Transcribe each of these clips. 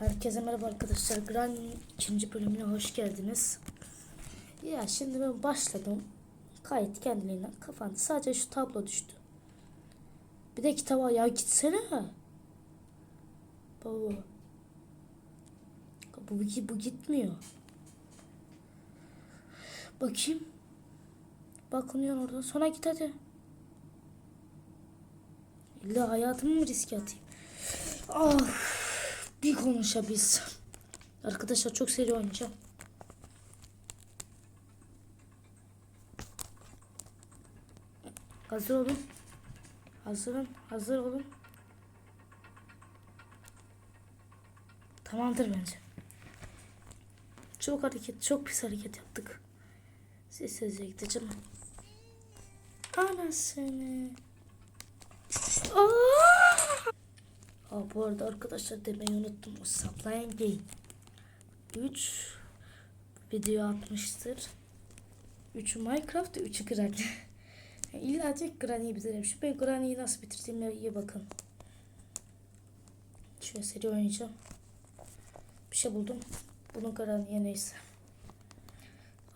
Herkese merhaba arkadaşlar. Gran ikinci bölümüne hoş geldiniz. Ya şimdi ben başladım. Kayıt kendiliğinden kapandı. Sadece şu tablo düştü. Bir de kitaba ya gitsene. Baba. Bu, bu gitmiyor. Bakayım. Bakınıyor orada. Sonra git hadi. İlla hayatımı mı riske atayım? Ah, bir konuşabilsem. Arkadaşlar çok seri oynayacağım. Hazır olun. Hazırım. Hazır olun. Tamamdır bence. Çok hareket, çok pis hareket yaptık. Sessizce gideceğim. Anasını. Aa! Aa, bu arada arkadaşlar demeyi unuttum. O saplayan game. 3 video atmıştır. 3'ü Minecraft, 3'ü Granny. İlla tek Granny'yi bitirelim. Şu ben Granny'yi nasıl bitirdiğime iyi bakın. Şöyle seri oynayacağım. Bir şey buldum. Bunun Granny'ye neyse.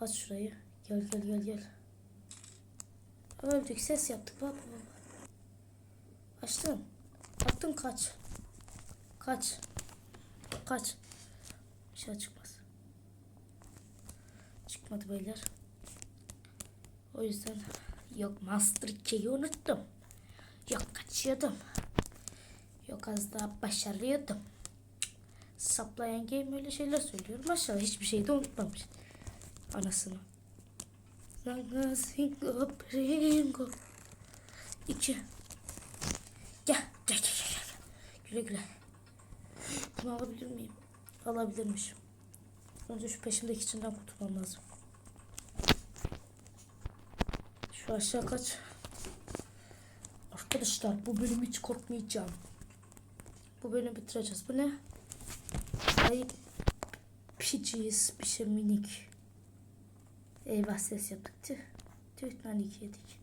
Aç şurayı. Gel gel gel gel. Öldük. Ses yaptık. Bak bak. bak. Açtım. Attın kaç. Kaç. Kaç. Bir şey çıkmaz. Çıkmadı beyler. O yüzden yok Master Key'i unuttum. Yok kaçıyordum. Yok az daha başarıyordum. Saplayan game öyle şeyler söylüyor. Maşallah hiçbir şey de unutmamış. Anasını. Ranga singo pringo. İki. Gel, gel, gel, gel. Güle güle. Bunu alabilir miyim? Alabilirmişim. Önce şu peşimdeki içinden kurtulmam lazım. Şu aşağı kaç. Arkadaşlar bu bölümü hiç korkmayacağım. Bu bölümü bitireceğiz. Bu ne? Ay piciyiz bir şey minik. Eyvah ses yaptık. Tüh. Tüh nanik yedik.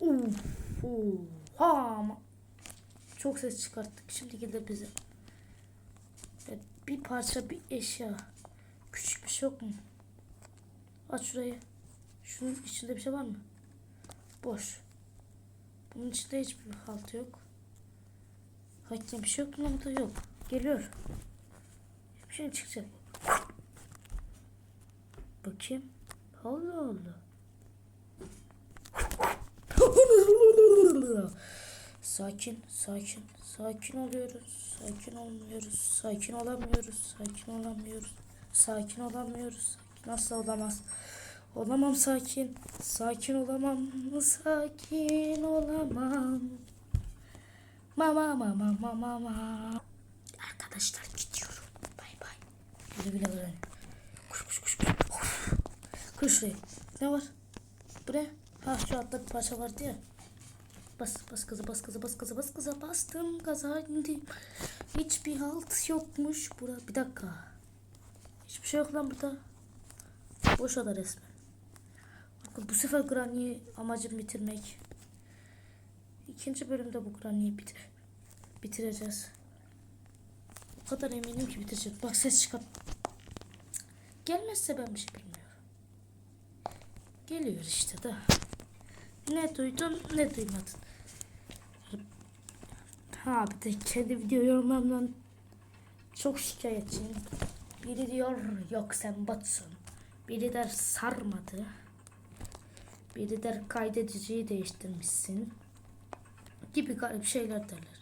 Uf, uf. Ha ama çok ses çıkarttık. Şimdi de bize. Bir parça bir eşya. Küçük bir şey yok mu? Aç şurayı. Şunun içinde bir şey var mı? Boş. Bunun içinde hiçbir halt yok. Hakim bir şey yok mu? Burada yok. Geliyor. Bir şey çıkacak. Bakayım. Allah Allah. Sakin, sakin, sakin oluyoruz. Sakin olmuyoruz. Sakin olamıyoruz. Sakin olamıyoruz. Sakin olamıyoruz. Nasıl olamaz? Olamam sakin. Sakin olamam. Sakin olamam. Mama mama mama mama. Arkadaşlar gidiyorum. Bay bay. Güle güle güle. Kuş kuş kuş kuş. Kır şuraya. Ne var? Bu ne? Ha şu altta bir parça vardı ya. Bas bas gaza bas gaza bas gaza bas gaza bastım gaza indim. Hiçbir halt yokmuş bura. Bir dakika. Hiçbir şey yok lan burada. Boş oda resmen. Bakın bu sefer Granny'i amacım bitirmek. İkinci bölümde bu Granny'i bitir bitireceğiz. O kadar eminim ki bitireceğiz. Bak ses çıkart. Gelmezse ben bir şey bilmiyorum. Geliyor işte de. Ne duydun ne duymadın. Ha bir de kendi video yorumlarımdan çok şikayetçiyim. Biri diyor yok sen batsun. Biri der sarmadı. Biri der kaydediciyi değiştirmişsin. Gibi garip şeyler derler.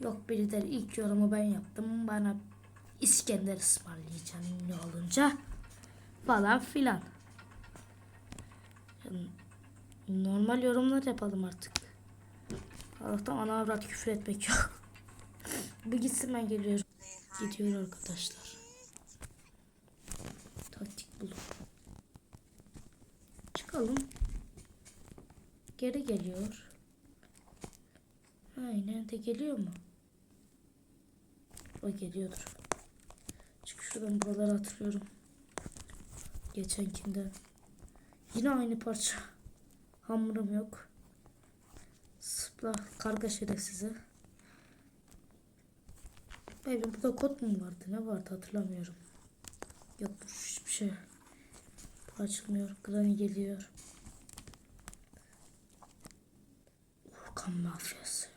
Yok biri der ilk yorumu ben yaptım. Bana İskender ısmarlayacaksın ünlü olunca. Falan filan. Normal yorumlar yapalım artık. Allah'tan ana avrat küfür etmek yok. Bu gitsin ben geliyorum. Gidiyor arkadaşlar. Taktik bulup. Çıkalım. Geri geliyor. Aynen de geliyor mu? O geliyordur. Çünkü şuradan buraları hatırlıyorum. Geçenkinden. Yine aynı parça. Hamurum yok. Sıpla karga şerefsizi. Baby burada kod mu vardı? Ne vardı hatırlamıyorum. Yokmuş hiçbir şey. Açılmıyor. Granny geliyor. Urkan mafyası.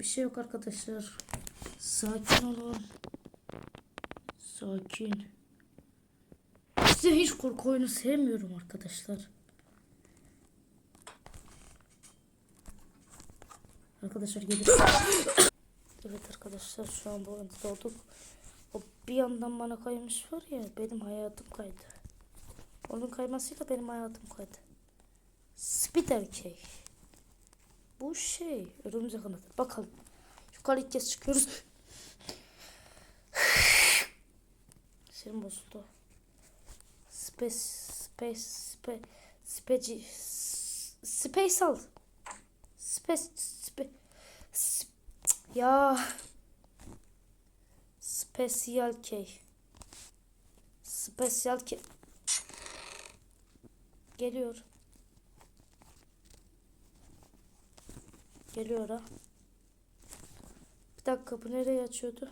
Bir şey yok arkadaşlar. Sakin olun. Sakin. Size hiç korku oyunu sevmiyorum arkadaşlar. Arkadaşlar gelip Evet arkadaşlar şu an bu anda olduk. O bir yandan bana kaymış var ya benim hayatım kaydı. Onun kaymasıyla benim hayatım kaydı. Spider Key. Bu şey örümcek anahtar. Bakalım. Yukarı ilk kez çıkıyoruz. Senin bozuldu. Space Space Space Spaceal Space Spe, sp, ya. Special K Special K Geliyor. Geliyor ha. Bir dakika bu nereye açıyordu?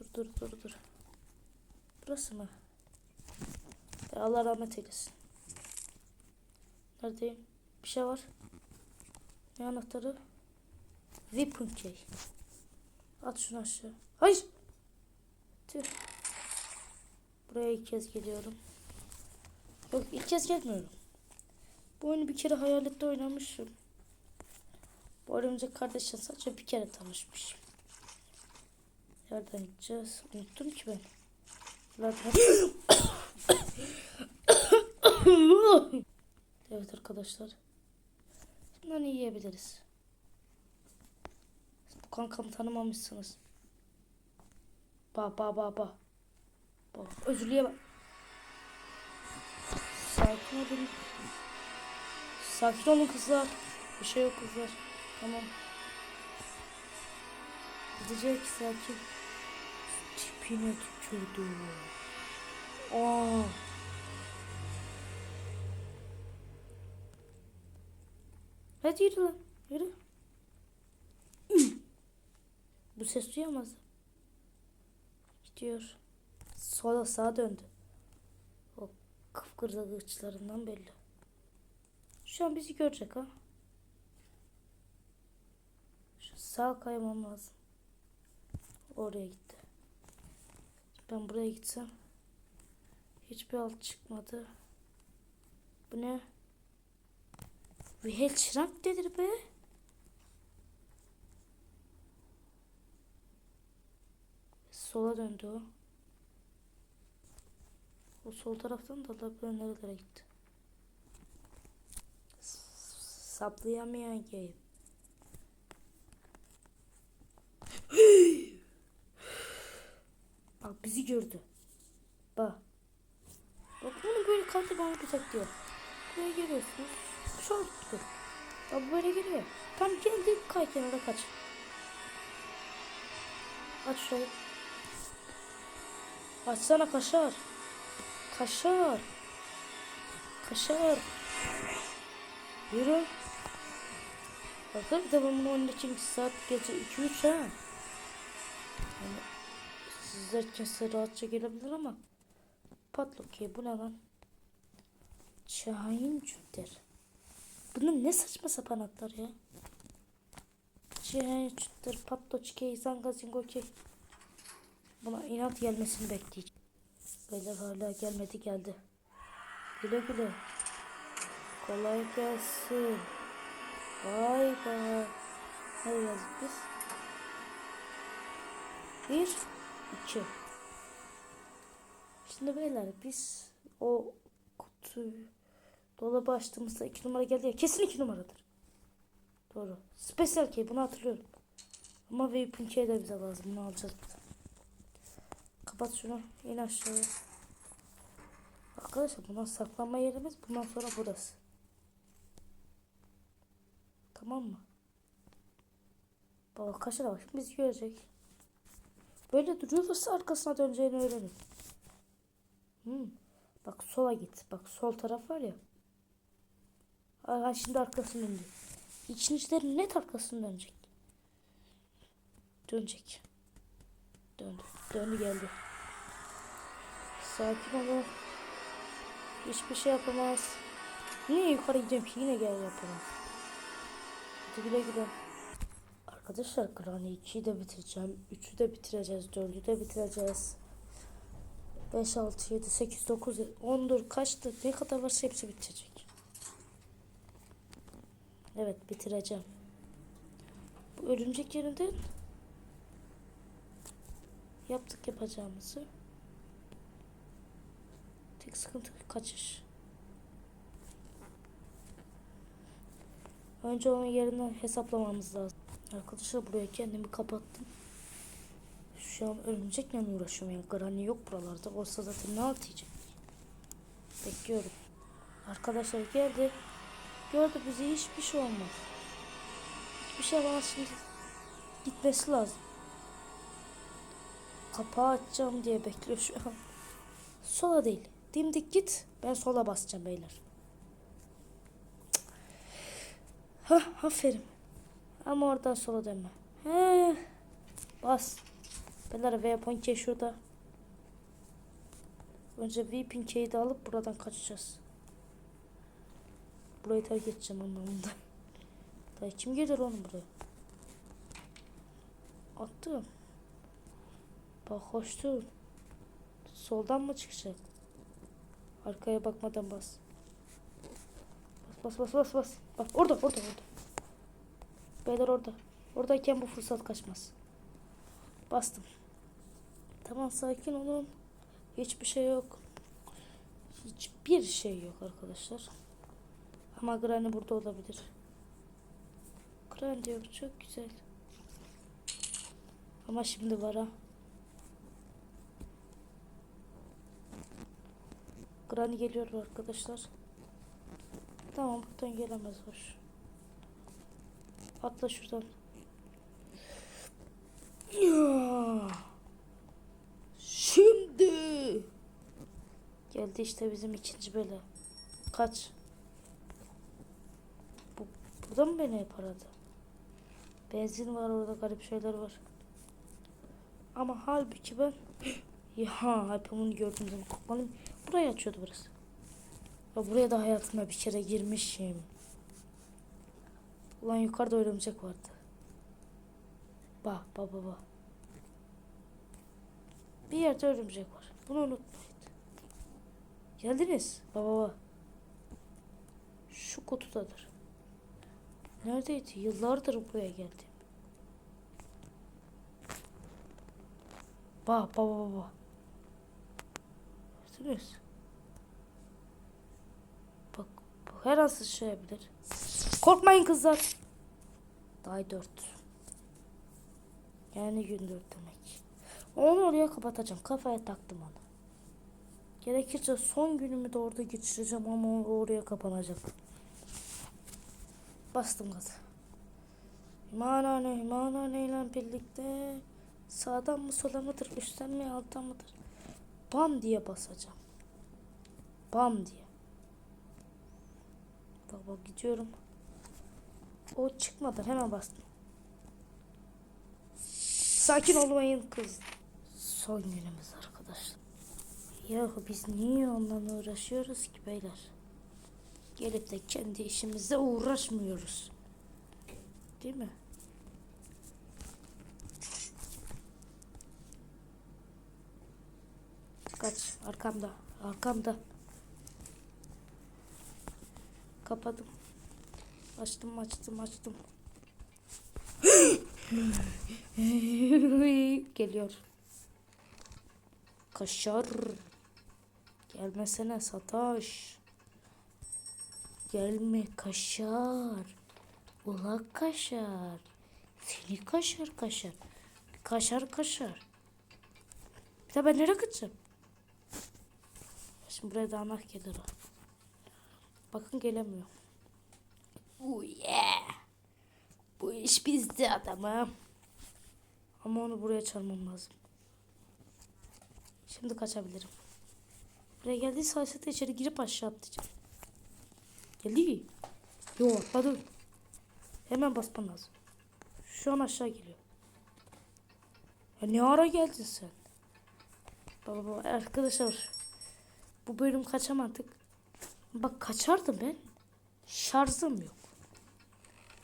Dur dur dur dur. Burası mı? Ya Allah rahmet eylesin. Neredeyim? Bir şey var. Ne anahtarı? Weapon. At şunu aşağı. Hayır. Tüh. Buraya ilk kez geliyorum. Yok ilk kez gelmiyorum. Bu oyunu bir kere hayalette oynamışım. Bu oyuncak kardeşim sadece bir kere tanışmışım. Nereden gideceğiz? Unuttum ki ben. Nereden? evet arkadaşlar. Bundan yiyebiliriz. Bu kankamı tanımamışsınız. Ba ba ba ba. Ba. Özürlüğe bak. Sakin olun. Sakin olun kızlar. Bir şey yok kızlar. Tamam. Gidecek sakin. Tipine tükürdü. Aa. Hadi yürü lan. Yürü. Bu ses duyamaz. Gidiyor. Sola sağa döndü. O kıpkırdıkçılarından belli. Şu an bizi görecek ha. Şu sağ kaymam lazım. Oraya gitti. Ben buraya gitsem. Hiçbir alt çıkmadı. Bu ne? Vihel Şirank nedir be? Sola döndü o. O sol taraftan da da böyle nerelere gitti. Saplayamayan game. Bak bizi gördü. Bak. Bak bunu böyle kaldı bana bir diyor. Buraya geliyorsunuz. An tuttu. Bu böyle geliyor. Tam geldi kay kenara kaç. Aç şurayı. Açsana kaşar. Kaşar. Kaşar. Yürü. Bakın bir de ben bunu 12 saat gece 2-3 ha. Yani sizler kese rahatça gelebilir ama Patlok ya bu ne lan? Şahin Cütter. Bunun ne saçma sapan adlar ya. Şahin Cütter, Patloçke, Zangazingoke. Buna inat gelmesini bekleyeceğim. Beyler hala gelmedi geldi. Güle güle. Kolay gelsin. Bay bay. Ne yazdık biz? Bir, iki. Şimdi beyler biz o kutuyu dolabı açtığımızda iki numara geldi ya. Kesin iki numaradır. Doğru. Special key bunu hatırlıyorum. Ama Weapon key de bize lazım. Bunu alacağız. Kapat şunu. İn aşağıya. Arkadaşlar bundan saklanma yerimiz bundan sonra burası. Tamam mı? Baba kaşına bak. Bizi görecek. Böyle duruyorsa arkasına döneceğini öğrenin. Hmm. Bak sola git. Bak sol taraf var ya. Aa, şimdi arkasını döndü. İçinizlerin net arkasını dönecek. Dönecek. Döndü. Döndü geldi. Sakin olun. Hiçbir şey yapamaz. Niye yukarı gidiyorum ki? Yine gel yapamaz. Hadi güle güle. Arkadaşlar Granny 2'yi de bitireceğim. 3'ü de bitireceğiz. 4'ü de bitireceğiz. 5, 6, 7, 8, 9, 10 dur kaçtı? Ne kadar varsa hepsi bitecek. Evet bitireceğim. Bu örümcek yerinden yaptık yapacağımızı. Tek sıkıntı kaçış. Önce onun yerinden hesaplamamız lazım. Arkadaşlar buraya kendimi kapattım. Şu an örümcekle uğraşıyorum yani. Granny yok buralarda. Olsa zaten ne atacak? Bekliyorum. Arkadaşlar geldi. Gördü bizi hiçbir şey olmaz. Hiçbir şey olmaz şimdi. Gitmesi lazım. Kapağı açacağım diye bekliyor şu an. Sola değil. Dimdik git. Ben sola basacağım beyler. Hah aferin. Ama oradan sola dönme. He. Bas. Beyler weapon key şurada. Önce weapon key'i de alıp buradan kaçacağız. Burayı terk edeceğim anlamında. Daha kim gelir oğlum buraya? Attım. Bak hoştu. Soldan mı çıkacak? Arkaya bakmadan bas. Bas bas bas bas bas. Bak orada orada orada. Beyler orada. Oradayken bu fırsat kaçmaz. Bastım. Tamam sakin olun. Hiçbir şey yok. Hiçbir şey yok arkadaşlar. Ama Granny burada olabilir. Granny yok çok güzel. Ama şimdi var ha. Granny geliyor arkadaşlar. Tamam buradan gelemez hoş. Atla şuradan. Ya. Şimdi. Geldi işte bizim ikinci bela. Kaç. Bu, burada mı beni hep aradı? Benzin var orada garip şeyler var. Ama halbuki ben ya hep onu gördüm zaman korkmalıyım. Burayı açıyordu burası. Ya buraya da hayatıma bir kere girmişim. Ulan yukarıda örümcek vardı. Bak bak bak bak. Bir yerde örümcek var. Bunu unutmayın. Geldiniz. Baba baba. Şu kutudadır. Neredeydi? Yıllardır buraya geldim. Bak baba baba. Gördünüz. Bak, bak her an sıçrayabilir. Korkmayın kızlar. Day 4. Yani gün 4 demek. Onu oraya kapatacağım. Kafaya taktım onu. Gerekirse son günümü de orada geçireceğim ama o oraya kapanacak. Bastım gazı. Himanane, himanane ile birlikte sağdan mı sola mıdır, üstten mi alttan mıdır? Bam diye basacağım. Bam diye. Bak bak gidiyorum. O çıkmadan hemen bastım. Sakin olmayın kız. Son günümüz arkadaşlar. Ya biz niye onunla uğraşıyoruz ki beyler? Gelip de kendi işimizle uğraşmıyoruz. Değil mi? Kaç arkamda arkamda. Kapadım. Açtım açtım açtım. Geliyor. Kaşar. Gelmesene sataş. Gelme kaşar. Ula kaşar. Seni kaşar kaşar. Kaşar kaşar. Bir de ben nereye kaçacağım? Şimdi buraya da anak gelir. Bakın gelemiyor. Oh yeah. Bu iş bizde adamım. Ama onu buraya çarmam lazım. Şimdi kaçabilirim. Buraya geldiyse Aysete içeri girip aşağı atlayacağım. Geldi. Yo atladı. Hemen basmam lazım. Şu an aşağı geliyor. Ya ne ara geldin sen? Baba baba arkadaşlar. Bu bölüm kaçamadık. Bak kaçardım ben. Şarjım yok.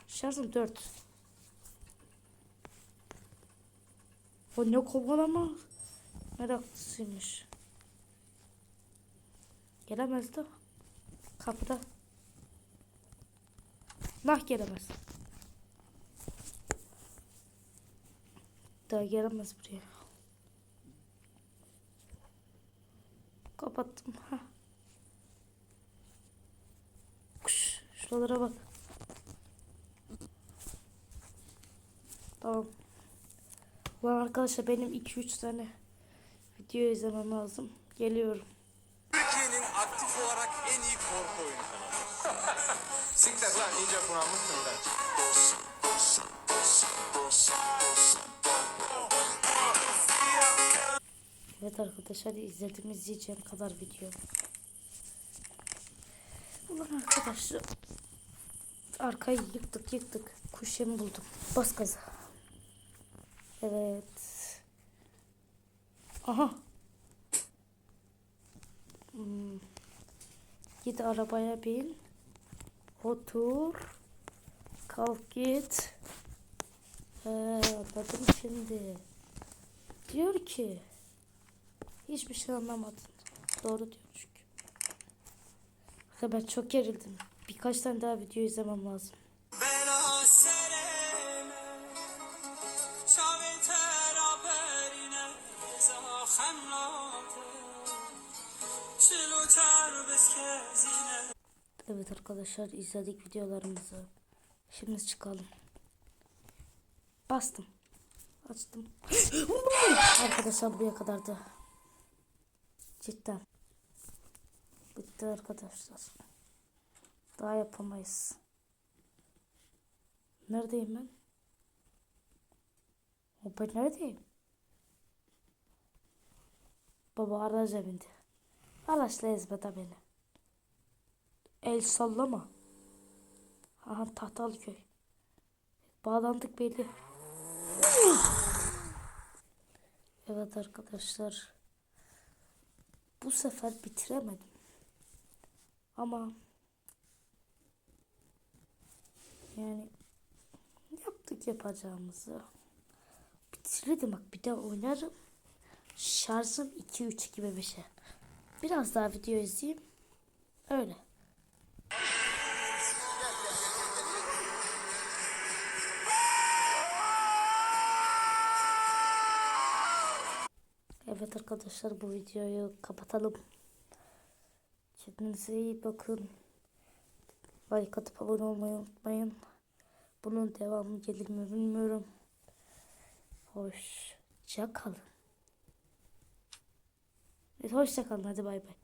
Şarjım 4. O ne kovalama meraklısıymış. Gelemez de. Kapıda. Nah gelemez. Daha gelemez buraya. Kapattım. Kuş, şuralara bak. Tamam. Ulan arkadaşlar benim 2-3 tane video izlemem lazım. Geliyorum. Evet arkadaşlar izledim izleyeceğim kadar video. Ulan arkadaşlar arkayı yıktık yıktık. Kuş yemi buldum. Bas gaza. Evet. Aha. Hmm. Git arabaya bin. Otur. Kalk git. He, şimdi. Diyor ki Hiçbir şey anlamadım. Doğru diyor çünkü. Hatta ben çok gerildim. Birkaç tane daha video izlemem lazım. Evet arkadaşlar izledik videolarımızı. Şimdi çıkalım. Bastım. Açtım. arkadaşlar buraya kadardı. Cidden. Bitti arkadaşlar. Daha yapamayız. Neredeyim ben? Ben neredeyim? Baba araca bindi. Araçla ezbede beni. El sallama. Aha Tahtalıköy. Bağlandık belli. Evet arkadaşlar. Bu sefer bitiremedim. Ama yani yaptık yapacağımızı. Bitirdim bak bir daha oynarım. Şarjım 2-3 gibi bir şey. Biraz daha video izleyeyim. Öyle. Evet arkadaşlar bu videoyu kapatalım. Kendinize iyi bakın. Like atıp abone olmayı unutmayın. Bunun devamı gelir mi bilmiyorum. Hoşça kalın. Evet, hoşça kalın hadi bay bay.